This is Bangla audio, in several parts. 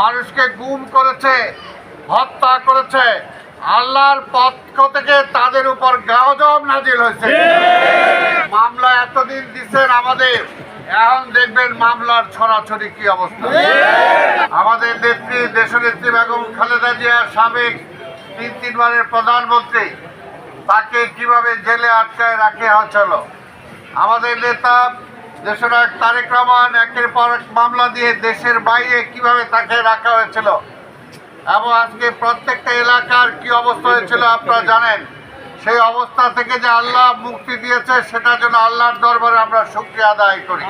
মানুষকে গুম করেছে, হত্যা করেছে, আল্লাহর পক্ষ থেকে তাদের উপর গজব নাজিল হয়েছে। মামলা এতদিন দিচ্ছেন আমাদের, এখন দেখবেন মামলার ছড়াছড়ি কি অবস্থা। আমাদের নেত্রী, দেশনেত্রী বেগম খালেদা জিয়ার সাবেক তিন, তিনবারের প্রধানমন্ত্রী, তাকে কীভাবে জেলে আটকায় রাখে হচ্ছিল আমাদের নেতা দেশনায়ক তারেক রহমান একের পর এক মামলা দিয়ে দেশের বাইরে কীভাবে তাকে রাখা হয়েছিল? এবং আজকে প্রত্যেকটা এলাকার কি অবস্থা হয়েছিল আপনারা জানেন? সেই অবস্থা থেকে যে আল্লাহ মুক্তি দিয়েছে সেটার জন্য আল্লাহর দরবারে আমরা শুক্রিয়া আদায় করি।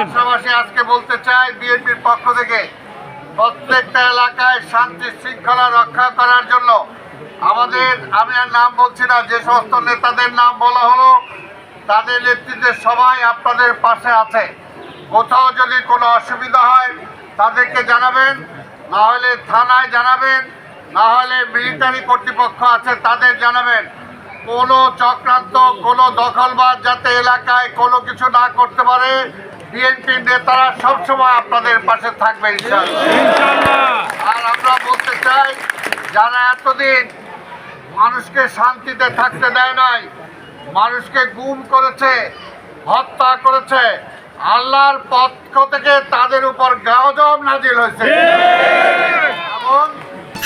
পাশাপাশি আজকে বলতে চাই বিএনপির পক্ষ থেকে প্রত্যেকটা এলাকায় শান্তি শৃঙ্খলা রক্ষা করার জন্য আমাদের আমি আর নাম বলছি না যে সমস্ত নেতাদের নাম বলা হলো তাদের নেতৃত্বে সবাই আপনাদের পাশে আছে। কোথাও যদি কোনো অসুবিধা হয় তাদেরকে জানাবেন না হলে থানায় জানাবেন না হলে মিলিটারি কর্তৃপক্ষ আছে তাদের জানাবেন। কোনো চক্রান্ত কোনো দখলবাদ যাতে এলাকায় কোনো কিছু না করতে পারে বিএনপির নেতারা সবসময় আপনাদের পাশে থাকবে আর আমরা বলতে চাই যারা এতদিন মানুষকে শান্তিতে থাকতে দেয় নাই মানুষকে গুম করেছে হত্যা করেছে আল্লাহর পক্ষ থেকে তাদের উপর গজব নাজিল হয়েছে। এবং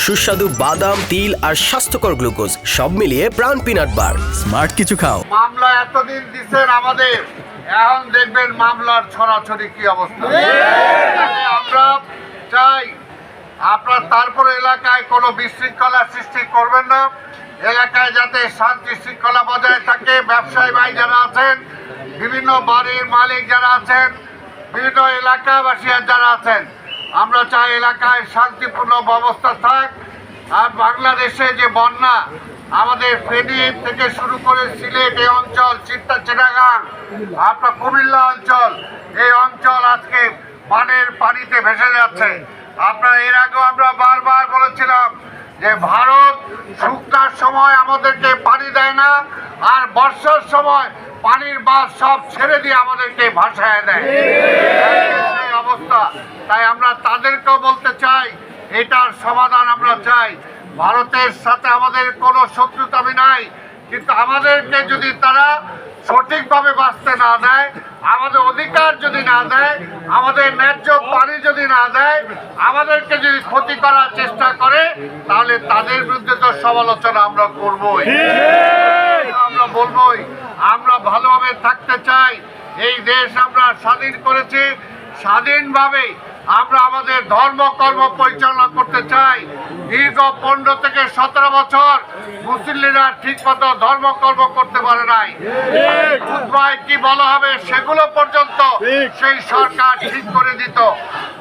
সুস্বাদু বাদাম তিল আর স্বাস্থ্যকর গ্লুকোজ সব মিলিয়ে প্রাণ পিনাট বার। স্মার্ট কিছু খাও। মামলা এতদিন দিচ্ছেন আমাদের এখন দেখবেন মামলার ছড়াছড়ি কি অবস্থা। আমরা তারপরে এলাকায় কোনো বিশৃঙ্খলা সৃষ্টি করবেন না। এলাকায় যাতে শান্তি শৃঙ্খলা বজায় থাকে, ব্যবসায়ী ভাই যারা আছেন, বিভিন্ন বাড়ির মালিক যারা আছেন, বিভিন্ন এলাকাবাসী যারা আছেন, আমরা চাই এলাকায় শান্তিপূর্ণ ব্যবস্থা থাক। আর বাংলাদেশে যে বন্যা, আমাদের ফেনী থেকে শুরু করে সিলেট এই অঞ্চল, চিত্তা চিটাগাং, আপনার কুমিল্লা অঞ্চল, এই অঞ্চল আজকে বানের পানিতে ভেসে যাচ্ছে। আপনার এর আগেও আমরা বারবার বলেছিলাম যে ভারত শুকনার সময় আমাদেরকে পানি দেয় না, আর বর্ষার সময় পানির বাস সব ছেড়ে দিয়ে আমাদেরকে ভাসায় দেয়। অবস্থা। তাই আমরা তাদেরকেও বলতে চাই, এটার সমাধান আমরা চাই। ভারতের সাথে আমাদের কোনো শত্রুতামি নাই, কিন্তু আমাদেরকে যদি তারা সঠিকভাবে বাঁচতে না দেয়, আমাদের অধিকার যদি না দেয়, আমাদের ন্যায্য পানি যদি না দেয়, আমাদেরকে যদি ক্ষতি করার চেষ্টা করে, তাহলে তাদের বিরুদ্ধে তো সমালোচনা আমরা করবই। আমরা বলবই, আমরা ভালোভাবে থাকতে চাই, এই দেশ আমরা স্বাধীন করেছি স্বাধীনভাবে আমরা আমাদের ধর্ম কর্ম পরিচালনা করতে চাই। দীর্ঘ পনেরো থেকে সতেরো বছর মুসলিমরা ঠিক মতো ধর্ম কর্ম করতে পারে নাই। কি বলা হবে সেগুলো পর্যন্ত সেই সরকার ঠিক করে দিত।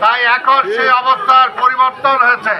তাই এখন সেই অবস্থার পরিবর্তন হয়েছে।